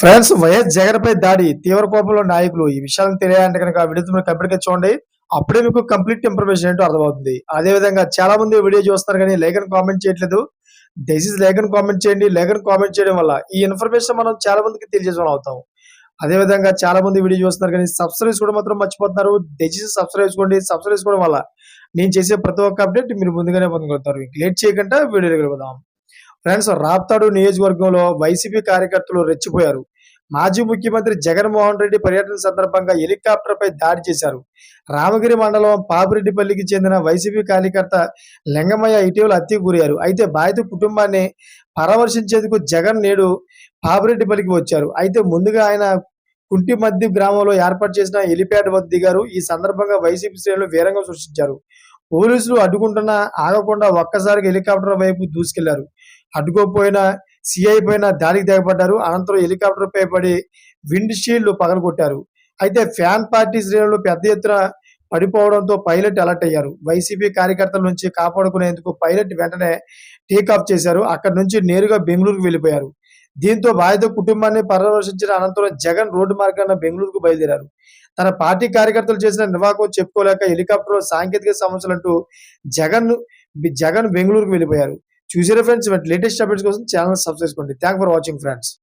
Friends YS Jagan పై దాడి తీవ్ర కోపంలో నాయకులు. ఈ విషయాలను తెలియాలంటే కనుక వీడియో కంప్లీట్గా చూడండి. అప్పుడే మీకు కంప్లీట్ ఇన్ఫర్మేషన్ ఏంటో అర్థమవుతుంది. అదే విధంగా చాలా మంది వీడియో చూస్తున్నారు కానీ లేఖను కామెంట్ చేయట్లేదు. దయచేసి లేఖను కామెంట్ చేయండి. లేఖను కామెంట్ చేయడం వల్ల ఈ ఇన్ఫర్మేషన్ మనం చాలా మందికి తెలియజేసిన అవుతాం. అదే విధంగా చాలా మంది వీడియో చూస్తున్నారు కానీ సబ్స్క్రైబ్ కూడా మాత్రం మర్చిపోతున్నారు. దయచేసి సబ్స్క్రైబ్ చేసుకోండి. సబ్స్క్రైబ్ చేసుకోవడం వల్ల నేను చేసే ప్రతి ఒక్క అప్డేట్ మీరు ముందుగానే పొందగలుగుతారు లేట్ చేయకుండా వీడియో వెళ్ళిపోదాం. ఫ్రెండ్స్ రాప్తాడు నియోజకవర్గంలో వైసీపీ కార్యకర్తలు రెచ్చిపోయారు. మాజీ ముఖ్యమంత్రి జగన్మోహన్ రెడ్డి పర్యటన సందర్భంగా హెలికాప్టర్ పై దాడి చేశారు. రామగిరి మండలం పాపిరెడ్డిపల్లికి చెందిన వైసీపీ కార్యకర్త లింగమయ్య ఇటీవల హత్యకు గురయ్యారు. అయితే బాధిత కుటుంబాన్ని పరామర్శించేందుకు జగన్ నేడు పాపిరెడ్డిపల్లికి వచ్చారు. అయితే ముందుగా ఆయన కుంటి మధ్య గ్రామంలో ఏర్పాటు చేసిన హెలిప్యాడ్ వద్ద దిగారు. ఈ సందర్భంగా వైసీపీ శ్రేణులు వీరంగం సృష్టించారు. పోలీసులు అడ్డుకుంటున్నా ఆగకుండా ఒక్కసారికి హెలికాప్టర్ వైపు దూసుకెళ్ళారు. అడ్డుకోపోయినా సిఐ పైన దాడికి దిగబడ్డారు అనంతరం హెలికాప్టర్ పై పడి విండ్ షీల్డ్ పగలగొట్టారు. అయితే ఫ్యాన్ పార్టీ శ్రేణులు పెద్ద ఎత్తున పడిపోవడంతో పైలట్ అలర్ట్ అయ్యారు. వైసీపీ కార్యకర్తల నుంచి కాపాడుకునేందుకు పైలట్ వెంటనే టేకాఫ్ చేశారు. అక్కడి నుంచి నేరుగా బెంగళూరుకు వెళ్ళిపోయారు. దీంతో బాధిత కుటుంబాన్ని పరామర్శించిన అనంతరం జగన్ రోడ్డు మార్గాన బెంగళూరుకు బయలుదేరారు. తన పార్టీ కార్యకర్తలు చేసిన నిర్వాహకం చెప్పుకోలేక హెలికాప్టర్ సాంకేతిక సమస్యలంటూ జగన్ జగన్ బెంగళూరుకు వెళ్ళిపోయారు. చూసారా ఫ్రెండ్స్ లేటెస్ట్ అప్డేట్స్ కోసం ఛానల్ సబ్స్క్రైబ్ చేసుకోండి. Thank for watching friends.